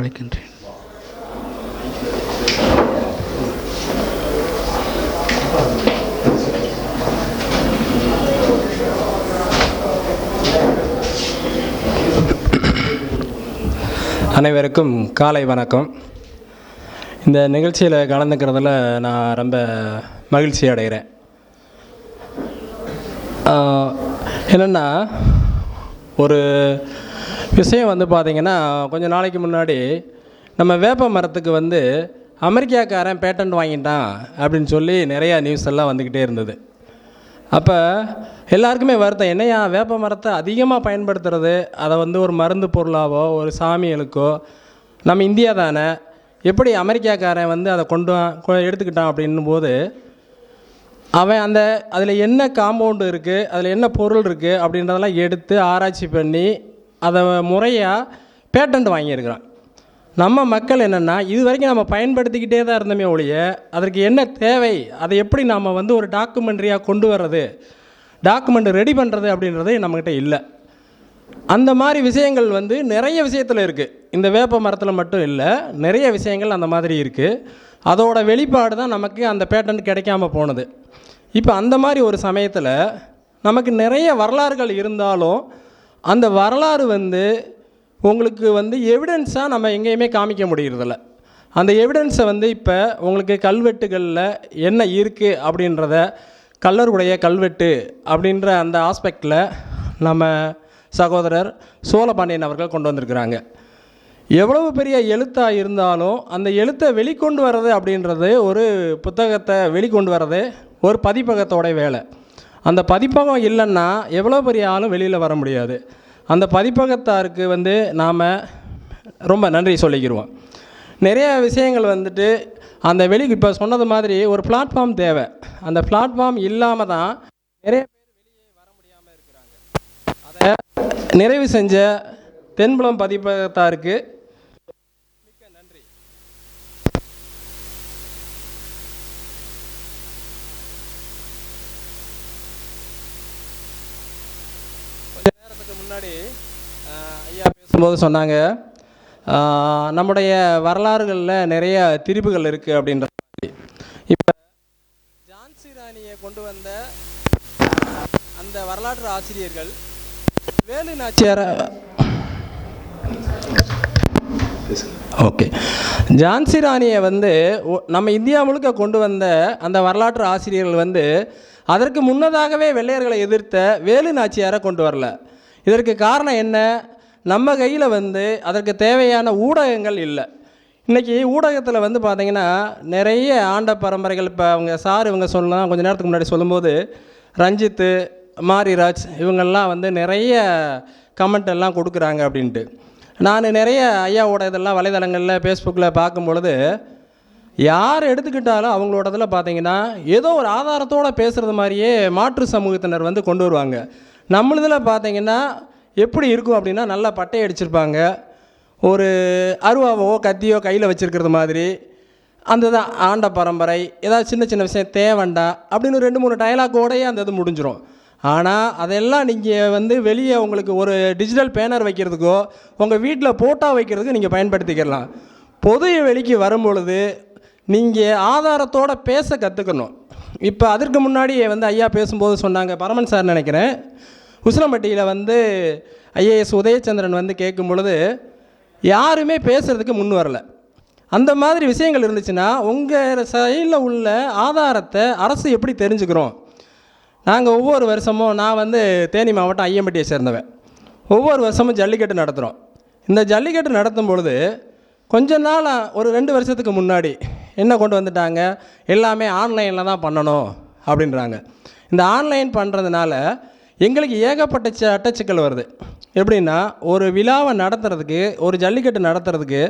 அழைக்கின்றேன் அனைவருக்கும் காலை வணக்கம். இந்த நிகழ்ச்சியில் கலந்துக்கிறதுல நான் ரொம்ப மகிழ்ச்சி அடைகிறேன். என்னென்னா ஒரு விஷயம் வந்து பார்த்திங்கன்னா கொஞ்சம் நாளைக்கு முன்னாடி நம்ம வேப்ப மரத்துக்கு வந்து அமெரிக்காக்காரன் பேட்டன்ட் வாங்கிட்டான் அப்படின்னு சொல்லி நிறையா நியூஸ் எல்லாம் வந்துக்கிட்டே இருந்தது. அப்போ எல்லாருக்குமே வருத்தம் என்னையா வேப்ப மரத்தை அதிகமாக பயன்படுத்துறது? அதை வந்து ஒரு மருந்து பொருளாவோ ஒரு சாமிகளுக்கோ நம்ம இந்தியா தானே? எப்படி அமெரிக்காக்காரன் வந்து அதை கொண்டு கொ- எடுத்துக்கிட்டான் அப்படின்னும் போது அவன் அந்த அதில் என்ன காம்பவுண்டு இருக்குது அதில் என்ன பொருள் இருக்குது அப்படின்றதெல்லாம் எடுத்து ஆராய்ச்சி பண்ணி அதை முறையாக பேட்டன்ட் வாங்கியிருக்கிறான். நம்ம மக்கள் என்னென்னா இது வரைக்கும் நம்ம பயன்படுத்திக்கிட்டே தான் இருந்தோமே ஒழிய அதற்கு என்ன தேவை? அதை எப்படி நாம் வந்து ஒரு டாக்குமெண்ட்ரியாக கொண்டு வர்றது? டாக்குமெண்ட் ரெடி பண்ணுறது அப்படின்றது நம்மக்கிட்ட இல்லை. அந்த மாதிரி விஷயங்கள் வந்து நிறைய விஷயத்தில் இருக்குது இந்த வேப்ப மரத்தில் மட்டும் இல்லை நிறைய விஷயங்கள் அந்த மாதிரி இருக்குது அதோட வெளிப்பாடு தான் நமக்கு அந்த பேட்டன்ட் கிடைக்காம போனது. இப்போ அந்த மாதிரி ஒரு சமயத்தில் நமக்கு நிறைய வரலாறுகள் இருந்தாலும் அந்த வரலாறு வந்து உங்களுக்கு வந்து எவிடன்ஸாக நம்ம எங்கேயுமே காமிக்க முடியறதில்ல. அந்த எவிடன்ஸை வந்து இப்போ உங்களுக்கு கல்வெட்டுகளில் என்ன இருக்குது அப்படின்றத கல்லருடைய கல்வெட்டு அப்படின்ற அந்த ஆஸ்பெக்டில் நம்ம சகோதரர் சோழபாண்டியன் அவர்கள் கொண்டு வந்திருக்கிறாங்க. எவ்வளவு பெரிய எழுத்தாக இருந்தாலும் அந்த எழுத்தை வெளிக்கொண்டு வர்றது அப்படின்றது ஒரு புத்தகத்தை வெளிக்கொண்டு வர்றது ஒரு பதிப்பகத்தோட வேலை. அந்த பதிப்பகம் இல்லைன்னா எவ்வளோ பெரிய ஆளும் வெளியில் வர முடியாது. அந்த பதிப்பகத்தாருக்கு வந்து நாம் ரொம்ப நன்றி சொல்லிக்கிடுவோம் நிறைய விஷயங்கள் வந்துட்டு அந்த வெளி இப்போ சொன்னது மாதிரி ஒரு பிளாட்ஃபார்ம் தேவை. அந்த பிளாட்ஃபார்ம் இல்லாமல் தான் நிறைய பேர் வெளியே வர முடியாமல் இருக்கிறாங்க. அதை நிறைவு செஞ்ச தென்புலம் பதிப்பகத்தாருக்கு பேசும்போது சொன்னாங்க நம்முடைய வரலாறுகளில் நிறைய திரிப்புகள் இருக்குது அப்படின்ற மாதிரி. இப்போ ஜான்சி ராணியை கொண்டு வந்த அந்த வரலாற்று ஆசிரியர்கள் வேலு நாச்சியார ஓகே. ஜான்சி ராணியை வந்து நம்ம இந்தியா முழுக்க கொண்டு வந்த அந்த வரலாற்று ஆசிரியர்கள் வந்து அதற்கு முன்னதாகவே வெள்ளையர்களை எதிர்த்த வேலு நாச்சியாரை கொண்டு வரல. இதற்கு காரணம் என்ன? நம்ம கையில் வந்து அதற்கு தேவையான ஊடகங்கள் இல்லை. இன்றைக்கி ஊடகத்தில் வந்து பார்த்திங்கன்னா நிறைய ஆண்ட பரம்பரைகள் இப்போ அவங்க சார் இவங்க சொல்லலாம் கொஞ்சம் நேரத்துக்கு முன்னாடி சொல்லும்போது ரஞ்சித்து மாரிராஜ் இவங்கெல்லாம் வந்து நிறைய கமெண்ட் எல்லாம் கொடுக்குறாங்க அப்படின்ட்டு. நான் நிறைய ஐயாவோட இதெல்லாம் வலைதளங்களில் ஃபேஸ்புக்கில் பார்க்கும் பொழுது யார் எடுத்துக்கிட்டாலும் அவங்களோடதில் பார்த்தீங்கன்னா ஏதோ ஒரு ஆதாரத்தோடு பேசுகிறது மாதிரியே மாற்று சமூகத்தினர் வந்து கொண்டு வருவாங்க. நம்மளதில் பார்த்தீங்கன்னா எப்படி இருக்கும் அப்படின்னா நல்லா பட்டையை அடிச்சிருப்பாங்க. ஒரு அருவாவோ கத்தியோ கையில் வச்சுருக்கிறது மாதிரி. அந்த தான் ஆண்ட பரம்பரை. ஏதாவது சின்ன சின்ன விஷயம் தேவண்டா அப்படின்னு ரெண்டு மூணு டயலாக்கோடையே அந்த இது முடிஞ்சிடும் ஆனால் அதெல்லாம் நீங்கள் வந்து வெளியே உங்களுக்கு ஒரு டிஜிட்டல் பேனர் வைக்கிறதுக்கோ உங்கள் வீட்டில் போட்டோ வைக்கிறதுக்கு நீங்கள் பயன்படுத்திக்கலாம். பொது வெளிக்கு வரும்பொழுது நீங்கள் ஆதாரத்தோட பேச கற்றுக்கணும் இப்போ அதற்கு முன்னாடி வந்து ஐயா பேசும்போது சொன்னாங்க பரமன் சார் நினைக்கிறேன். உசிலம்பட்டியில் வந்து ஐஏஎஸ் உதயச்சந்திரன் வந்து கேட்கும் பொழுது யாருமே பேசுகிறதுக்கு முன் வரல. அந்த மாதிரி விஷயங்கள் இருந்துச்சுன்னா உங்கள் சைடில் உள்ள ஆதாரத்தை அரசு எப்படி தெரிஞ்சுக்கிறோம்? நாங்கள் ஒவ்வொரு வருஷமும் நான் வந்து தேனி மாவட்டம் ஐயம்பட்டியை சேர்ந்தவன். ஒவ்வொரு வருஷமும் ஜல்லிக்கட்டு நடத்துகிறோம் இந்த ஜல்லிக்கட்டு நடத்தும் பொழுது கொஞ்ச நாள் ஒரு ரெண்டு வருஷத்துக்கு முன்னாடி என்ன கொண்டு வந்துட்டாங்க? எல்லாமே ஆன்லைனில் தான் பண்ணணும் அப்படின்றாங்க. இந்த ஆன்லைன் பண்ணுறதுனால எங்களுக்கு ஏகப்பட்ட ச- அட்டச்சிக்கல் வருது. எப்படின்னா ஒரு விழாவை நடத்துறதுக்கு ஒரு ஜல்லிக்கட்டு நடத்துறதுக்கு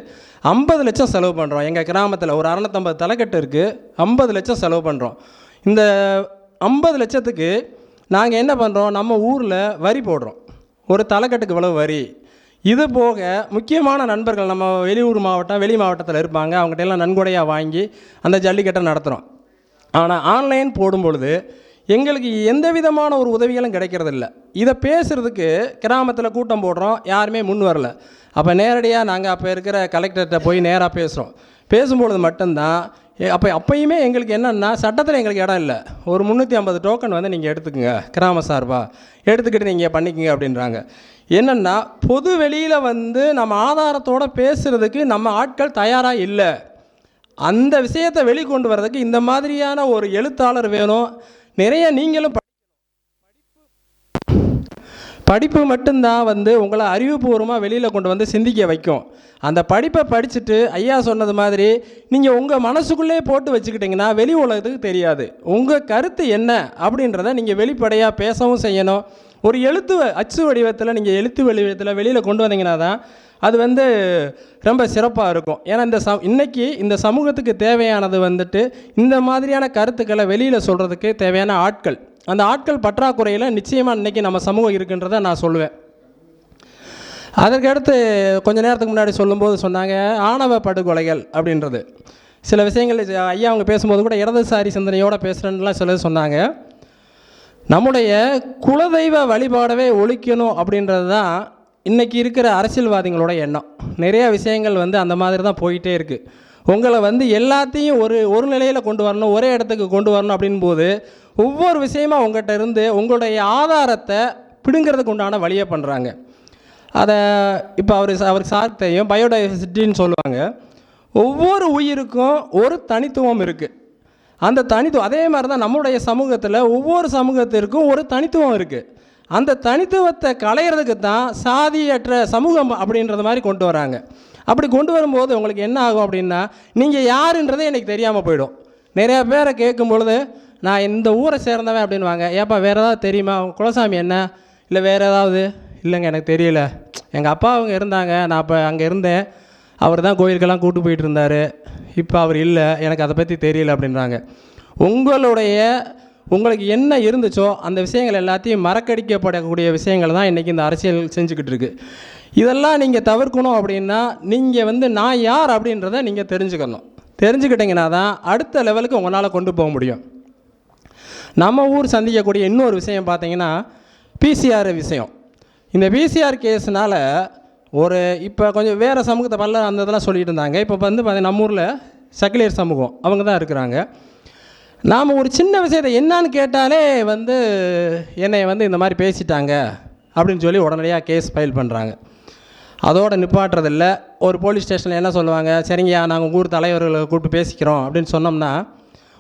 ஐம்பது லட்சம் செலவு பண்ணுறோம் எங்கள் கிராமத்தில் ஒரு அறநூற்றம்பது தலைக்கட்டு இருக்குது ஐம்பது லட்சம் செலவு பண்ணுறோம் இந்த ஐம்பது லட்சத்துக்கு நாங்கள் என்ன பண்ணுறோம் நம்ம ஊரில் வரி போடுறோம். ஒரு தலைக்கட்டுக்கு இவ்வளவு வரி. இது போக முக்கியமான நண்பர்கள் நம்ம வெளியூர் மாவட்டம் வெளி மாவட்டத்தில் இருப்பாங்க. அவங்ககிட்ட எல்லாம் நன்கொடையாக வாங்கி அந்த ஜல்லிக்கட்டை நடத்துகிறோம் ஆனால் ஆன்லைன் போடும் பொழுது எங்களுக்கு எந்த விதமான ஒரு உதவிகளும் கிடைக்கிறதில்ல. இதை பேசுகிறதுக்கு கிராமத்தில் கூட்டம் போடுறோம் யாருமே முன் வரல. அப்போ நேரடியாக நாங்கள் அப்போ இருக்கிற கலெக்டர்கிட்ட போய் நேராக பேசுகிறோம் பேசும்பொழுது மட்டும்தான் எ- அப்போ அப்பயுமே எங்களுக்கு என்னென்னா சட்டத்தில் எங்களுக்கு இடம் இல்லை. ஒரு முந்நூற்றி ஐம்பது டோக்கன் வந்து நீங்கள் எடுத்துக்கோங்க கிராம சார்பாக எடுத்துக்கிட்டு நீங்கள் பண்ணிக்கோங்க அப்படின்றாங்க. என்னென்னா பொது வெளியில் வந்து நம்ம ஆதாரத்தோடு பேசுகிறதுக்கு நம்ம ஆட்கள் தயாராக இல்லை. அந்த விஷயத்தை வெளிக்கொண்டு வர்றதுக்கு இந்த மாதிரியான ஒரு எழுத்தாளர் வேணும் நிறைய நீங்களும் படிப்பு மட்டும்தான் வந்து உங்களை அறிவுபூர்வமாக வெளியில் கொண்டு வந்து சிந்திக்க வைக்கும். அந்த படிப்பை படிச்சுட்டு ஐயா சொன்னது மாதிரி நீங்கள் உங்கள் மனசுக்குள்ளே போட்டு வச்சுக்கிட்டிங்கன்னா வெளி உலகத்துக்கு தெரியாது. உங்கள் கருத்து என்ன அப்படின்றத நீங்கள் வெளிப்படையாக பேசவும் செய்யணும். ஒரு எழுத்து வ- அச்சு வடிவத்தில் நீங்கள் எழுத்து வடிவத்தில் வெளியில் கொண்டு வந்தீங்கன்னா தான் அது வந்து ரொம்ப சிறப்பாக இருக்கும். ஏன்னா இந்த ச இன்னைக்கு இந்த சமூகத்துக்கு தேவையானது வந்துட்டு இந்த மாதிரியான கருத்துக்களை வெளியில் சொல்கிறதுக்கு தேவையான ஆட்கள். அந்த ஆட்கள் பற்றாக்குறையில் நிச்சயமாக இன்றைக்கி நம்ம சமூகம் இருக்குன்றதை நான் சொல்லுவேன். அதற்கடுத்து கொஞ்ச நேரத்துக்கு முன்னாடி சொல்லும்போது சொன்னாங்க ஆணவ படுகொலைகள் அப்படின்றது. சில விஷயங்கள் ஐயா அவங்க பேசும்போது கூட இடதுசாரி சிந்தனையோடு பேசுகிறேன்னுலாம் சிலர் சொன்னாங்க. நம்முடைய குலதெய்வ வழிபாடவே ஒழிக்கணும் அப்படின்றது தான் இன்றைக்கி இருக்கிற அரசியல்வாதிகளோட எண்ணம். நிறைய விஷயங்கள் வந்து அந்த மாதிரி தான் போயிட்டே இருக்குது உங்களை வந்து எல்லாத்தையும் ஒரு ஒரு நிலையில் கொண்டு வரணும் ஒரே இடத்துக்கு கொண்டு வரணும் அப்படின் போது ஒவ்வொரு விஷயமா உங்கள்கிட்ட இருந்து உங்களுடைய ஆதாரத்தை பிடுங்கிறதுக்கு உண்டான வழியை பண்ணுறாங்க அதை இப்போ அவர் அவர் சார் பயோடைவர்சிட்டின்னு சொல்லுவாங்க. ஒவ்வொரு உயிருக்கும் ஒரு தனித்துவம் இருக்குது அந்த தனித்துவம் அதே மாதிரி தான் நம்முடைய சமூகத்தில் ஒவ்வொரு சமூகத்திற்கும் ஒரு தனித்துவம் இருக்குது அந்த தனித்துவத்தை களையிறதுக்கு தான் சாதியற்ற சமூகம் அப்படின்றது மாதிரி கொண்டு வராங்க. அப்படி கொண்டு வரும்போது உங்களுக்கு என்ன ஆகும் அப்படின்னா நீங்கள் யாருன்றதே எனக்கு தெரியாமல் போயிடும். நிறையா பேரை கேட்கும் பொழுது நான் இந்த ஊரை சேர்ந்தவன் அப்படின்வாங்க ஏப்பா வேறு ஏதாவது தெரியுமா? குலசாமி என்ன? இல்லை வேறு ஏதாவது? இல்லைங்க எனக்கு தெரியல. எங்கள் அப்பா அவங்க இருந்தாங்க. நான் அப்போ அங்கே இருந்தேன். அவர் தான் கோயிலுக்கெல்லாம் கூட்டு போயிட்டு இருந்தார். இப்போ அவர் இல்லை. எனக்கு அதை பற்றி தெரியல அப்படின்றாங்க. உங்களுடைய உங்களுக்கு என்ன இருந்துச்சோ அந்த விஷயங்கள் எல்லாத்தையும் மறக்கடிக்கப்படக்கூடிய விஷயங்கள் தான் இன்றைக்கி இந்த அரசியல் செஞ்சுக்கிட்டு இருக்குது இதெல்லாம் நீங்கள் தவிர்க்கணும் அப்படின்னா நீங்கள் வந்து நான் யார் அப்படின்றத நீங்கள் தெரிஞ்சுக்கணும். தெரிஞ்சுக்கிட்டிங்கன்னா தான் அடுத்த லெவலுக்கு உங்களால் கொண்டு போக முடியும். நம்ம ஊர் சந்திக்கக்கூடிய இன்னொரு விஷயம் பார்த்தீங்கன்னா பிசிஆர் விஷயம். இந்த பிசிஆர் கேஸ்னால் ஒரு இப்போ கொஞ்சம் வேறு சமூகத்தை பல்ல அந்த இதெல்லாம் சொல்லிகிட்டு இருந்தாங்க. இப்போ வந்து பார்த்தீங்கன்னா நம்ம ஊரில் சக்கிலியர் சமூகம் அவங்க தான் இருக்கிறாங்க. நாம் ஒரு சின்ன விஷயத்தை என்னான்னு கேட்டாலே வந்து என்னை வந்து இந்த மாதிரி பேசிட்டாங்க அப்படின்னு சொல்லி உடனடியாக கேஸ் ஃபைல் பண்ணுறாங்க அதோட நிப்பாட்டுறதில்ல. ஒரு போலீஸ் ஸ்டேஷனில் என்ன சொல்லுவாங்க? சரிங்கய்யா நாங்கள் உங்கள் ஊர் தலைவர்களை கூப்பிட்டு பேசிக்கிறோம் அப்படின்னு சொன்னோம்னா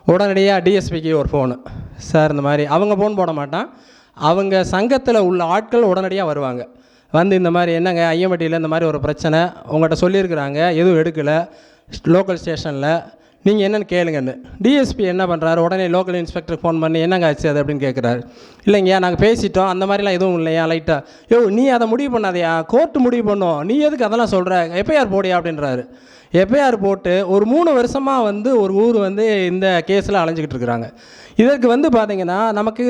உடனடியாக டிஎஸ்பிக்கு ஒரு ஃபோனு சார் இந்த மாதிரி அவங்க ஃபோன் போட மாட்டான். அவங்க சங்கத்தில் உள்ள ஆட்கள் உடனடியாக வருவாங்க. வந்து இந்த மாதிரி என்னங்க ஐயம்பட்டியில் இந்த மாதிரி ஒரு பிரச்சனை? உங்கள்கிட்ட சொல்லியிருக்கிறாங்க எதுவும் எடுக்கலை. லோக்கல் ஸ்டேஷனில் நீங்கள் என்னென்னு கேளுங்கன்னு. டிஎஸ்பி என்ன பண்ணுறாரு உடனே லோக்கல் இன்ஸ்பெக்டருக்கு ஃபோன் பண்ணி என்னங்க ஆச்சு அது? அப்படின்னு கேட்குறாரு இல்லைங்கய்யா நாங்கள் பேசிட்டோம். அந்த மாதிரிலாம் எதுவும் இல்லையா? லைட்டாக யோ நீ அதை முடிவு பண்ணாதையா? கோர்ட்டு முடிவு பண்ணும். நீ எதுக்கு அதெல்லாம் சொல்கிற எஃப்ஐஆர் போடியா? அப்படின்றாரு. எஃப்ஐஆர் போட்டு ஒரு மூணு வருஷமாக வந்து ஒரு ஊர் வந்து இந்த கேஸில் அலைஞ்சிக்கிட்டு இருக்கிறாங்க. இதற்கு வந்து பார்த்திங்கன்னா நமக்கு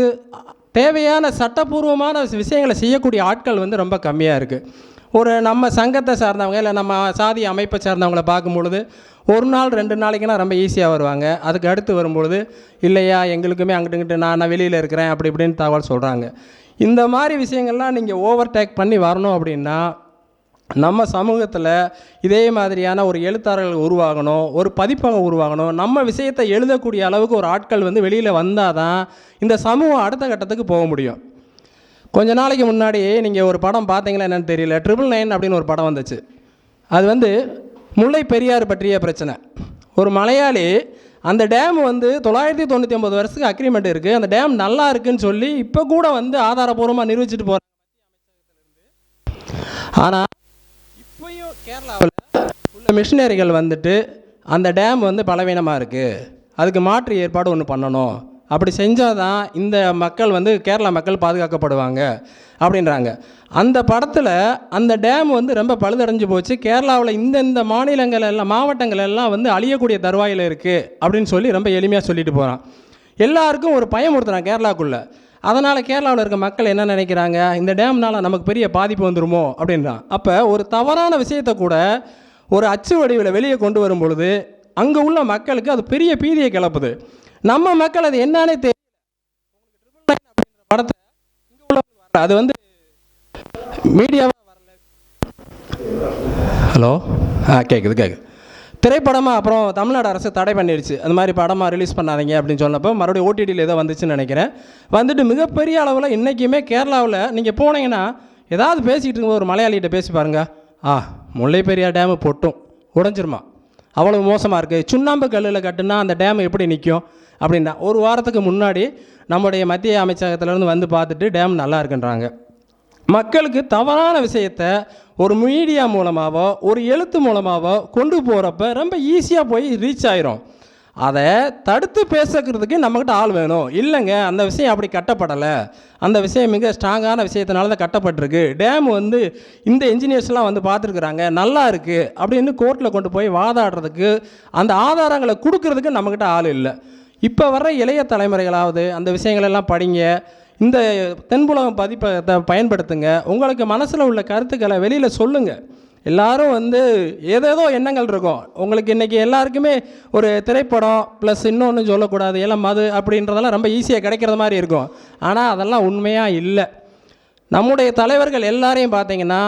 தேவையான சட்டப்பூர்வமான விஷயங்களை செய்யக்கூடிய ஆட்கள் வந்து ரொம்ப கம்மியாக இருக்குது ஒரு நம்ம சங்கத்தை சார்ந்தவங்க இல்லை நம்ம சாதி அமைப்பை சார்ந்தவங்களை பார்க்கும் பொழுது ஒரு நாள் ரெண்டு நாளைக்குனா ரொம்ப ஈஸியாக வருவாங்க. அதுக்கு அடுத்து வரும்பொழுது இல்லையா எங்களுக்குமே அங்கிட்டு இங்கிட்டு நான் நான் வெளியில் இருக்கிறேன் அப்படி இப்படின்னு தகவல் சொல்கிறாங்க இந்த மாதிரி விஷயங்கள்லாம் நீங்கள் ஓவர் டேக் பண்ணி வரணும் அப்படின்னா நம்ம சமூகத்தில் இதே மாதிரியான ஒரு எழுத்தாளர்கள் உருவாகணும் ஒரு பதிப்பகம் உருவாகணும். நம்ம விஷயத்தை எழுதக்கூடிய அளவுக்கு ஒரு ஆட்கள் வந்து வெளியில் வந்தால் தான் இந்த சமூகம் அடுத்த கட்டத்துக்கு போக முடியும். கொஞ்ச நாளைக்கு முன்னாடி நீங்கள் ஒரு படம் பார்த்தீங்களா என்னென்னு தெரியல. ட்ரிபிள் நைன் அப்படின்னு ஒரு படம் வந்துச்சு. அது வந்து முல்லை பெரியார் பற்றிய பிரச்சனை. ஒரு மலையாளி அந்த டேம் வந்து தொள்ளாயிரத்தி தொண்ணூற்றி ஒம்பது வருஷத்துக்கு அக்ரிமெண்ட் இருக்குது அந்த டேம் நல்லா இருக்குன்னு சொல்லி இப்போ கூட வந்து ஆதாரபூர்வமாக நிரூபிச்சிட்டு போகிற ஆனால் இப்பயும் கேரளாவில் உள்ள மிஷினரிகள் வந்துட்டு அந்த டேம் வந்து பலவீனமாக இருக்குது அதுக்கு மாற்று ஏற்பாடு ஒன்று பண்ணணும். அப்படி செஞ்சால் தான் இந்த மக்கள் வந்து கேரளா மக்கள் பாதுகாக்கப்படுவாங்க அப்படின்றாங்க. அந்த படத்தில் அந்த டேம் வந்து ரொம்ப பழுதடைஞ்சு போச்சு. கேரளாவில் இந்தந்த மாநிலங்கள் எல்லாம் மாவட்டங்கள் எல்லாம் வந்து அழியக்கூடிய தருவாயில் இருக்குது அப்படின்னு சொல்லி ரொம்ப எளிமையாக சொல்லிட்டு போகிறான் எல்லாருக்கும் ஒரு பயமுறுத்துறான் கேரளாக்குள்ளே. அதனால் கேரளாவில் இருக்க மக்கள் என்ன நினைக்கிறாங்க? இந்த டேம்னால நமக்கு பெரிய பாதிப்பு வந்துருமோ? அப்படின்றான். அப்போ ஒரு தவறான விஷயத்தை கூட ஒரு அச்சு வடிவில் வெளியே கொண்டு வரும் பொழுது அங்கே உள்ள மக்களுக்கு அது பெரிய பீதியை கிளப்புது. நம்ம மக்கள் அது என்னன்னே தெரியல படத்தை அது வந்து மீடியாவாக வரல. ஹலோ ஆ கேட்குது கேட்குது திரைப்படமாக அப்புறம் தமிழ்நாடு அரசு தடை பண்ணிடுச்சு அந்த மாதிரி படமாக ரிலீஸ் பண்ணாதீங்க அப்படின்னு சொன்னப்போ மறுபடியும் ஓடிடியில் ஏதோ வந்துச்சுன்னு நினைக்கிறேன். வந்துட்டு மிகப்பெரிய அளவில் இன்றைக்குமே கேரளாவில் நீங்கள் போனீங்கன்னா ஏதாவது பேசிக்கிட்டு இருக்கும்போது ஒரு மலையாளிகிட்ட பேசி பாருங்கள் ஆ முல்லை பெரியார் டேமு பொட்டும். உடஞ்சிருமா. அவ்வளோ மோசமாக இருக்குது சுண்ணாம்பு கல்லில் கட்டுனா அந்த டேம் எப்படி நிற்கும் அப்படின்னா ஒரு வாரத்துக்கு முன்னாடி நம்முடைய மத்திய அமைச்சகத்திலேருந்து வந்து பார்த்துட்டு டேம் நல்லா இருக்குன்றாங்க. மக்களுக்கு தவறான விஷயத்த ஒரு மீடியா மூலமாகவோ ஒரு எழுத்து மூலமாகவோ கொண்டு போகிறப்ப ரொம்ப ஈஸியாக போய் ரீச் ஆயிரும். அதை தடுத்து பேசுகிறதுக்கு நம்மக்கிட்ட ஆள் வேணும். இல்லைங்க அந்த விஷயம் அப்படி கட்டப்படலை. அந்த விஷயம் மிக ஸ்ட்ராங்கான விஷயத்தினால தான் கட்டப்பட்டிருக்கு. டேம் வந்து இந்த இன்ஜினியர்ஸ்லாம் வந்து பார்த்துருக்குறாங்க நல்லா இருக்குது அப்படின்னு கோர்ட்டில் கொண்டு போய் வாதாடுறதுக்கு அந்த ஆதாரங்களை கொடுக்கறதுக்கு நம்மக்கிட்ட ஆள் இல்லை. இப்போ வர்ற இளைய தலைமுறைகளாவது அந்த விஷயங்களெல்லாம் படிங்க. இந்த தென்புலகம் பதிப்பகத்தை பயன்படுத்துங்க. உங்களுக்கு மனசில் உள்ள கருத்துக்களை வெளியில் சொல்லுங்கள் எல்லாரும் வந்து ஏதேதோ எண்ணங்கள் இருக்கும். உங்களுக்கு இன்றைக்கி எல்லாருக்குமே ஒரு திரைப்படம் ப்ளஸ் இன்னொன்று சொல்லக்கூடாது எல்லாம் மது அப்படின்றதெல்லாம் ரொம்ப ஈஸியாக கிடைக்கிற மாதிரி இருக்கும். ஆனால் அதெல்லாம் உண்மையாக இல்லை. நம்முடைய தலைவர்கள் எல்லாரையும் பார்த்தீங்கன்னா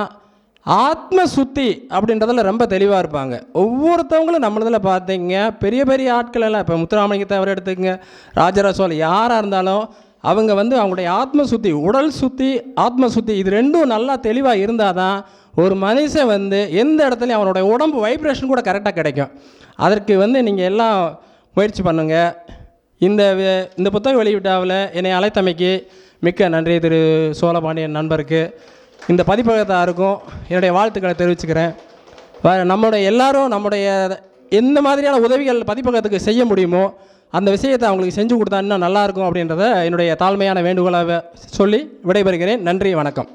ஆத்ம சுத்தி அப்படின்றதில் ரொம்ப தெளிவாக இருப்பாங்க. ஒவ்வொருத்தவங்களும் நம்மளதில் பார்த்தீங்க பெரிய பெரிய ஆட்கள் எல்லாம் இப்போ முத்துராமலிங்க தவிர எடுத்துக்கங்க ராஜராஜ யாராக இருந்தாலும் அவங்க வந்து அவங்களுடைய ஆத்ம சுத்தி உடல் சுத்தி ஆத்ம சுத்தி இது ரெண்டும் நல்லா தெளிவாக இருந்தால் தான் ஒரு மனுஷன் வந்து எந்த இடத்துலையும் அவனுடைய உடம்பு வைப்ரேஷன் கூட கரெக்டாக கிடைக்கும். அதற்கு வந்து நீங்கள் எல்லாம் முயற்சி பண்ணுங்கள் இந்த வே- இந்த புத்தகம் வெளியிட்டாவில் என்னை அழைத்தமைக்கு மிக்க நன்றி திரு சோழபாண்டியன் நண்பருக்கு. இந்த பதிப்பகத்தாருக்கும் என்னுடைய வாழ்த்துக்களை தெரிவிச்சுக்கிறேன். வேறு நம்முடைய எல்லாரும் நம்முடைய எந்த மாதிரியான உதவிகள் பதிப்பகத்துக்கு செய்ய முடியுமோ அந்த விஷயத்தை அவங்களுக்கு செஞ்சு கொடுத்தா இன்னும் நல்லாயிருக்கும் அப்படின்றத என்னுடைய தாழ்மையான வேண்டுகோளாக சொல்லி விடைபெறுகிறேன். நன்றி வணக்கம்.